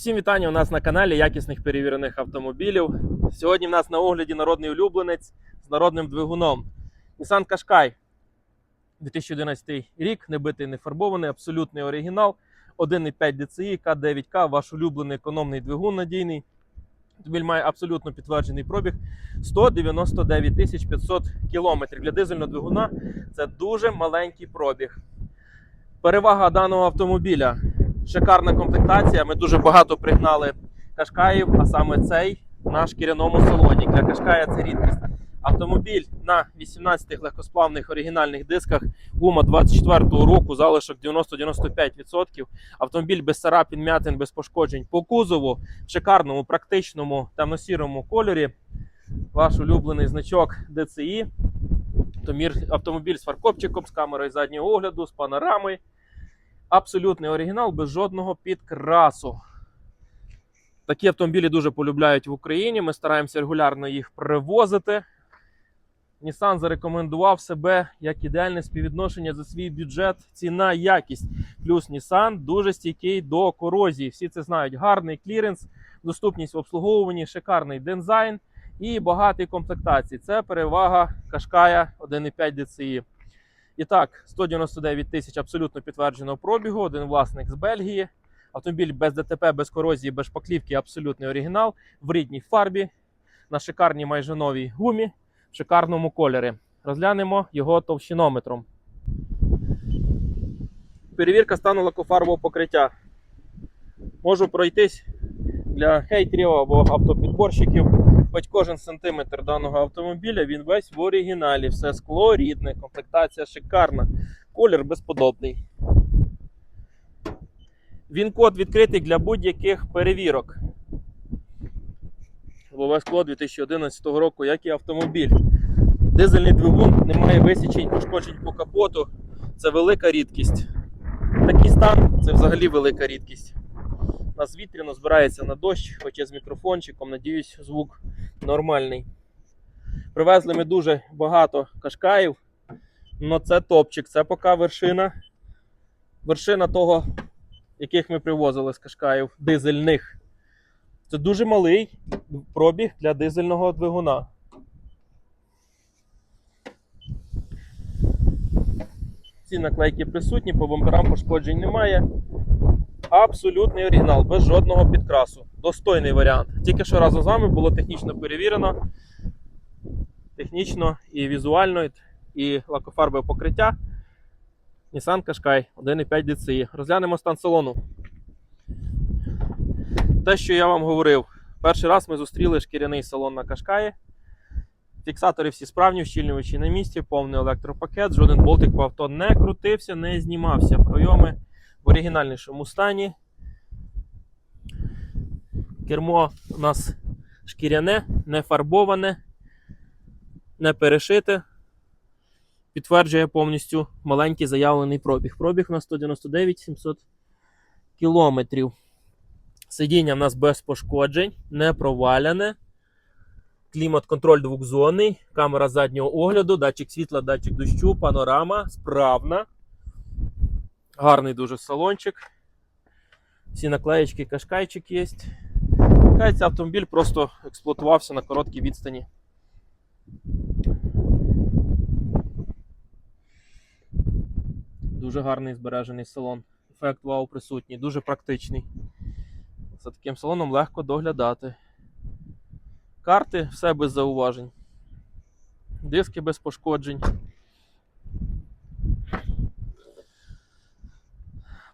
Всім вітання у нас на каналі якісних перевірених автомобілів. Сьогодні в нас на огляді народний улюбленець з народним двигуном. Nissan Qashqai 2011 рік, не битий, не фарбований, абсолютний оригінал. 1,5 DCI, К9К, ваш улюблений економний двигун надійний. Автомобіль має абсолютно підтверджений пробіг 199 500 кілометрів. Для дизельного двигуна це дуже маленький пробіг. Перевага даного автомобіля шикарна комплектація. Ми дуже багато пригнали кашкаїв, а саме цей на шкіряному салоні. Для кашкая це рідкість. Автомобіль на 18 легкосплавних оригінальних дисках, гума 24-го року, залишок 90-95%. Автомобіль без царапін, м'ятин, без пошкоджень по кузову, в шикарному, практичному темно-сірому кольорі. Ваш улюблений значок DCI. Автомобіль з фаркопчиком, з камерою заднього огляду, з панорамою. Абсолютний оригінал без жодного підкрасу. Такі автомобілі дуже полюбляють в Україні. Ми стараємося регулярно їх привозити. Nissan зарекомендував себе як ідеальне співвідношення за свій бюджет, ціна, якість. Плюс Nissan дуже стійкий до корозії. Всі це знають. Гарний кліренс, доступність в обслуговуванні, шикарний дизайн і багатий комплектації. Це перевага Кашкая 1,5 DCI. І так, 199 тисяч абсолютно підтвердженого пробігу, один власник з Бельгії. Автомобіль без ДТП, без корозії, без шпаклівки, абсолютний оригінал, в рідній фарбі, на шикарній майже новій гумі, в шикарному кольорі. Розглянемо його товщинометром. Перевірка стану лакофарбового покриття. Можу пройтись для хейтерів або автопідборщиків. Хоч кожен сантиметр даного автомобіля він весь в оригіналі. Все скло рідне, комплектація шикарна, колір безподобний. Він код відкритий для будь-яких перевірок. Лобове скло 2011 року, як і автомобіль. Дизельний двигун, немає висічень, пошкоджень по капоту. Це велика рідкість. Такий стан це взагалі велика рідкість. У нас вітряно збирається на дощ, хоча з мікрофончиком, надіюсь, звук нормальний. Привезли ми дуже багато кашкаїв. але це топчик, це поки вершина. Вершина того, яких ми привозили з кашкаїв, дизельних. Це дуже малий пробіг для дизельного двигуна. Ці наклейки присутні, по бамперам пошкоджень немає. Абсолютний оригінал, без жодного підкрасу. Достойний варіант. Тільки що разом з вами було технічно перевірено. Технічно і візуально, і лакофарбове покриття. Nissan Qashqai 1,5 DCI. Розглянемо стан салону. Те, що я вам говорив, перший раз ми зустріли шкіряний салон на Qashqai. Фіксатори всі справні, вщільнювачі на місці, повний електропакет, жоден болтик по авто не крутився, не знімався. Пройоми в оригінальнішому стані. Кермо у нас шкіряне, не фарбоване, не перешите. Підтверджує повністю маленький заявлений пробіг. Пробіг у нас 199 700 кілометрів. Сидіння в нас без пошкоджень, не проваляне. Клімат-контроль двохзонний, камера заднього огляду, датчик світла, датчик дощу, панорама, справна. Гарний дуже салончик. Всі наклеєчки, кашкайчик є. Кається автомобіль просто експлуатувався на короткій відстані. Дуже гарний збережений салон. Ефект вау присутній, дуже практичний. За таким салоном легко доглядати. Карти все без зауважень. Диски без пошкоджень.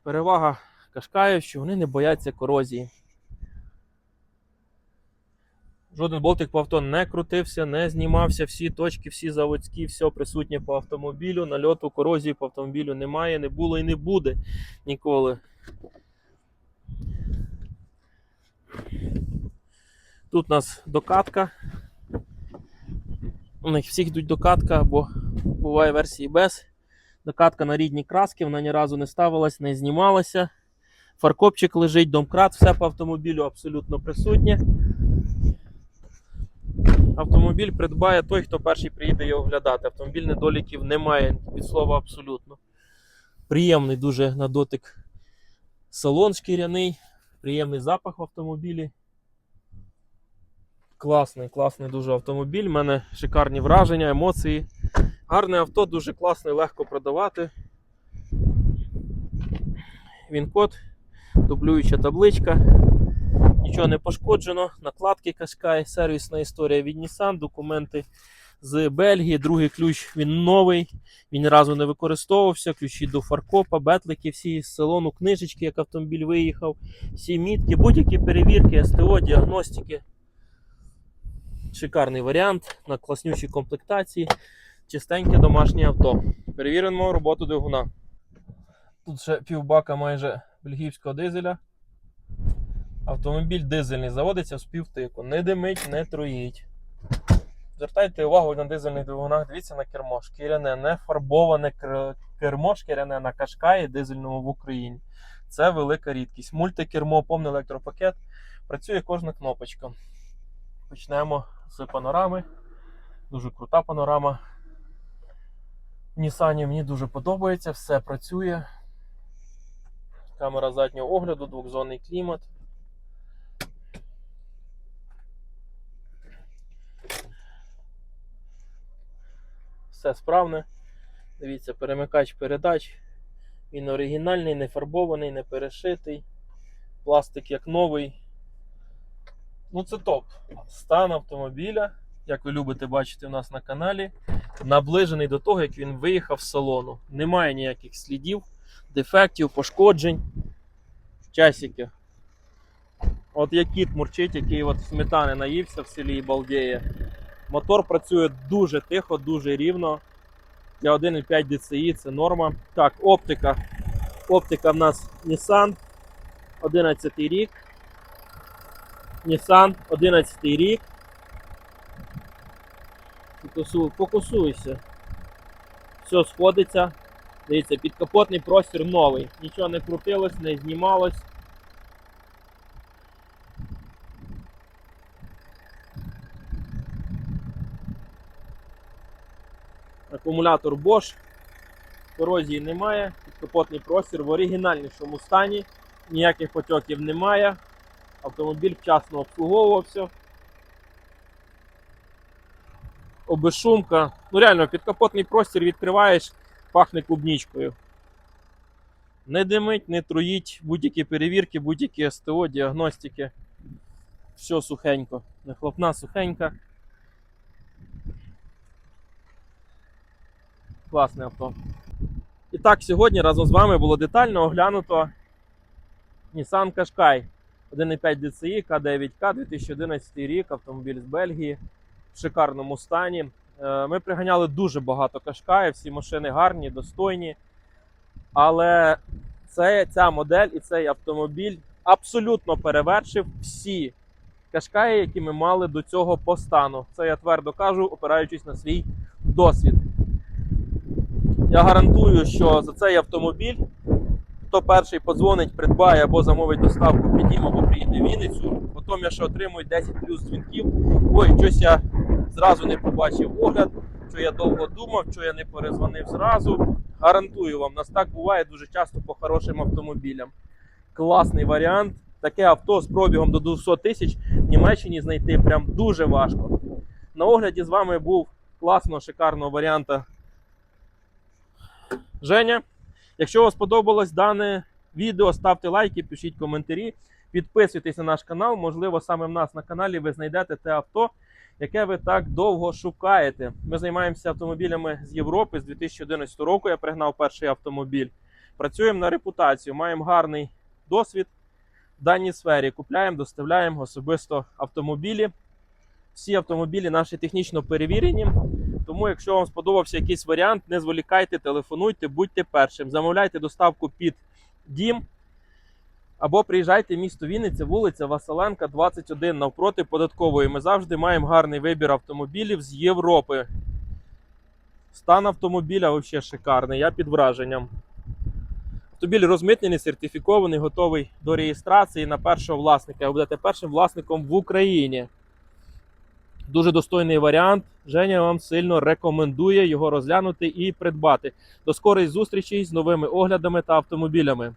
Перевага Кашкаїв, що вони не бояться корозії. Жоден болтик по авто не крутився, не знімався. Всі точки, всі заводські, все присутнє по автомобілю. Нальоту корозії по автомобілю немає, не було і не буде ніколи. Тут у нас докатка. У них всіх йдуть докатка, або буває версії без. Докатка на рідні краски, вона ні разу не ставилась, не знімалася. Фаркопчик лежить, домкрат, все по автомобілю абсолютно присутнє. Автомобіль придбає той, хто перший приїде його оглядати. Автомобіль недоліків немає від слова абсолютно. Приємний дуже на дотик салон шкіряний. Приємний запах в автомобілі. Класний, класний дуже автомобіль. У мене шикарні враження, емоції. Гарне авто, дуже класне, легко продавати. Він код, дублююча табличка. Нічого не пошкоджено. Накладки Qashqai, сервісна історія від Nissan, документи з Бельгії. Другий ключ він новий. Він ні разу не використовувався. Ключі до фаркопа, бетлики, всі з салону, книжечки, як автомобіль виїхав, всі мітки, будь-які перевірки, СТО, діагностики. Шикарний варіант на класнючій комплектації. Чистеньке домашнє авто. Перевіримо роботу двигуна. Тут ще півбака майже бельгійського дизеля. Автомобіль дизельний заводиться в співтику. Не димить, не троїть. Звертайте увагу на дизельних двигунах, дивіться на кермо. Шкіряне, не фарбоване кер- кермо шкіряне на кашкаї дизельному в Україні. Це велика рідкість. Мультикермо, повний електропакет. Працює кожна кнопочка. Почнемо з панорами. Дуже крута панорама. Нісані мені дуже подобається, все працює. Камера заднього огляду, двохзонний клімат. Все справне. Дивіться, перемикач передач. Він оригінальний, не фарбований, не перешитий. Пластик як новий. Ну це топ. Стан автомобіля, як ви любите бачити у нас на каналі, наближений до того, як він виїхав з салону. Немає ніяких слідів, дефектів, пошкоджень. Часики. От як кіт мурчить, який от сметани наївся в селі і балдіє. Мотор працює дуже тихо, дуже рівно. Для 1,5 DCI це норма. Так, оптика. Оптика в нас Nissan 11 рік. Nissan 11 рік. Фокусуйся. Все сходиться. Дивіться, підкапотний простір новий. Нічого не крутилось, не знімалось. Акумулятор Bosch. Корозії немає. Підкапотний простір в оригінальнішому стані. Ніяких потьоків немає. Автомобіль вчасно обслуговувався. Обешумка. Ну реально, підкапотний простір відкриваєш, пахне клубнічкою. Не димить, не труїть, будь-які перевірки, будь-які СТО, діагностики. Все сухенько. Нехлопна сухенька. Класне авто. І так, сьогодні разом з вами було детально оглянуто Nissan Qashqai 1.5 DCI K9K 2011 рік, автомобіль з Бельгії в шикарному стані. Е, Ми приганяли дуже багато Qashqai, всі машини гарні, достойні. Але це, ця модель і цей автомобіль абсолютно перевершив всі Qashqai, які ми мали до цього по стану. Це я твердо кажу, опираючись на свій досвід. Я гарантую, що за цей автомобіль, хто перший подзвонить, придбає або замовить доставку підійм, або приїде в Вінницю. Потім я ще отримую 10 плюс дзвінків. Ой, щось я зразу не побачив огляд, що я довго думав, що я не перезвонив зразу. Гарантую вам, нас так буває дуже часто по хорошим автомобілям. Класний варіант. Таке авто з пробігом до 200 тисяч в Німеччині знайти прям дуже важко. На огляді з вами був класно, шикарного варіанта Женя. Якщо вам сподобалось дане відео, ставте лайки, пишіть коментарі, підписуйтесь на наш канал. Можливо, саме в нас на каналі ви знайдете те авто, яке ви так довго шукаєте. Ми займаємося автомобілями з Європи з 2011 року. Я пригнав перший автомобіль. Працюємо на репутацію, маємо гарний досвід в даній сфері. Купляємо, доставляємо особисто автомобілі. Всі автомобілі наші технічно перевірені. Тому, якщо вам сподобався якийсь варіант, не зволікайте, телефонуйте, будьте першим. Замовляйте доставку під дім. Або приїжджайте в місто Вінниця, вулиця Василенка, 21 навпроти податкової. Ми завжди маємо гарний вибір автомобілів з Європи. Стан автомобіля взагалі шикарний, я під враженням. Автомобіль розмитнений, сертифікований, готовий до реєстрації на першого власника. Ви будете першим власником в Україні. Дуже достойний варіант. Женя вам сильно рекомендує його розглянути і придбати. До скорої зустрічі з новими оглядами та автомобілями.